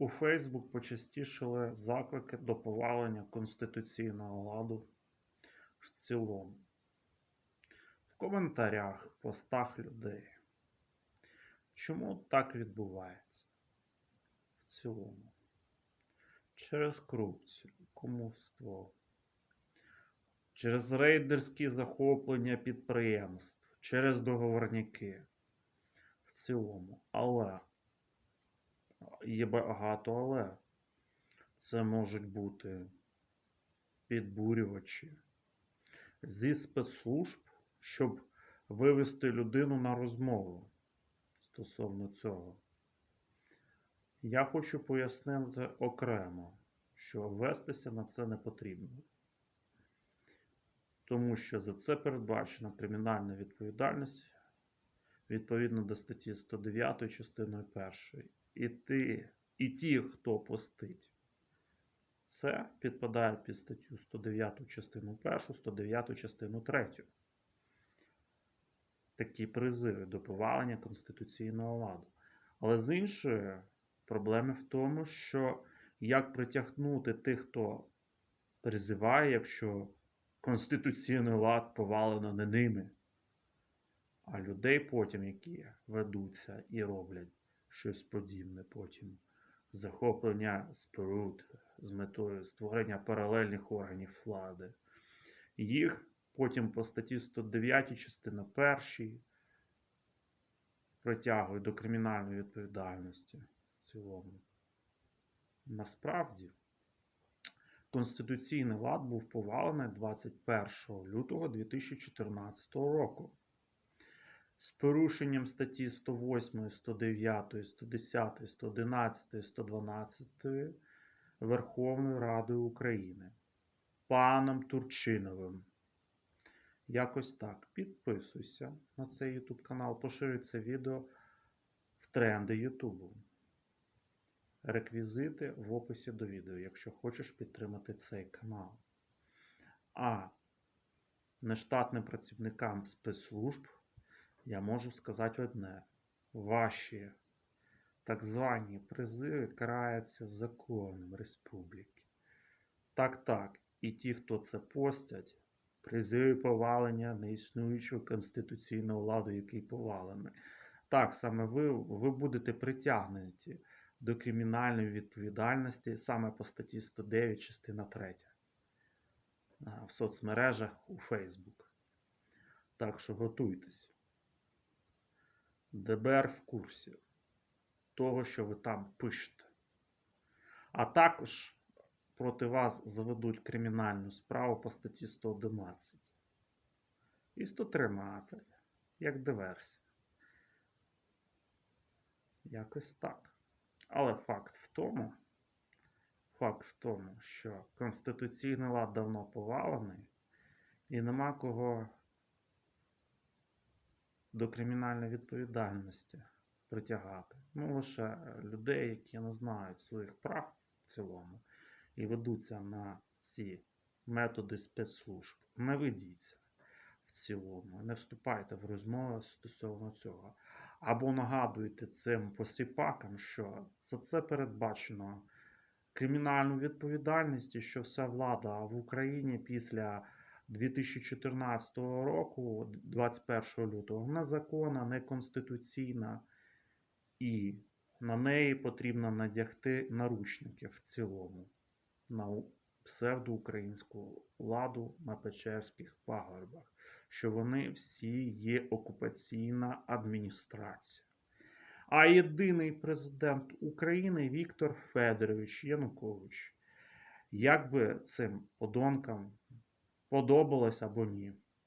У Фейсбук почастішили заклики до повалення конституційного ладу в цілому. В коментарях, постах людей. Чому так відбувається в цілому? Через корупцію, кумовство, через рейдерські захоплення підприємств, через договорняки в цілому. Але є багато але. Це можуть бути підбурювачі зі спецслужб, щоб вивести людину на розмову стосовно цього. Я хочу пояснити окремо, що вестися на це не потрібно. Тому що за це передбачена кримінальна відповідальність відповідно до статті 109 частиною 1. І, ти, і ті, хто постить, це підпадає під статтю 109 частину 1, 109 частину 3. Такі призиви до повалення конституційного ладу. Але з іншої, проблеми в тому, що як притягнути тих, хто призиває, якщо конституційний лад повалено не ними, а людей потім, які ведуться і роблять щось подібне потім. Захоплення споруд з метою створення паралельних органів влади. Їх потім по статті 109 частина 1 притягують до кримінальної відповідальності в цілому. Насправді, Конституційний лад був повалений 21 лютого 2014 року порушенням статті 108, 109, 110, 111, 112 Верховної Ради України паном Турчиновим. Якось так. Підписуйся на цей YouTube канал, поширюй це відео в тренди Ютубу. Реквізити в описі до відео, якщо хочеш підтримати цей канал. А нештатним працівникам спецслужб я можу сказати одне: ваші так звані призиви караються законом республіки. Так, так, і ті, хто це постять, призиви повалення неіснуючого конституційного ладу, який повалений. Так, саме ви, ви будете притягнуті до кримінальної відповідальності саме по статті 109, частина 3 в соцмережах у Facebook. Так що готуйтесь. ДБР в курсі того, що ви там пишете. А також проти вас заведуть кримінальну справу по статті 111 і 113, як диверсія. Якось так. Але факт в тому, факт в тому, що Конституційний лад давно повалений, і нема кого до кримінальної відповідальності притягати. Ну, лише е, людей, які не знають своїх прав в цілому і ведуться на ці методи спецслужб. Не ведіться в цілому, не вступайте в розмови стосовно цього. Або нагадуйте цим посіпакам, що за це передбачено кримінальну відповідальність, що вся влада в Україні після 2014 року, 21 лютого, незаконна, неконституційна, і на неї потрібно надягти наручники в цілому на псевдоукраїнську владу на Печерських пагорбах, що вони всі є окупаційна адміністрація. А єдиний президент України Віктор Федорович Янукович. Як би цим подонкам подобалось або ні.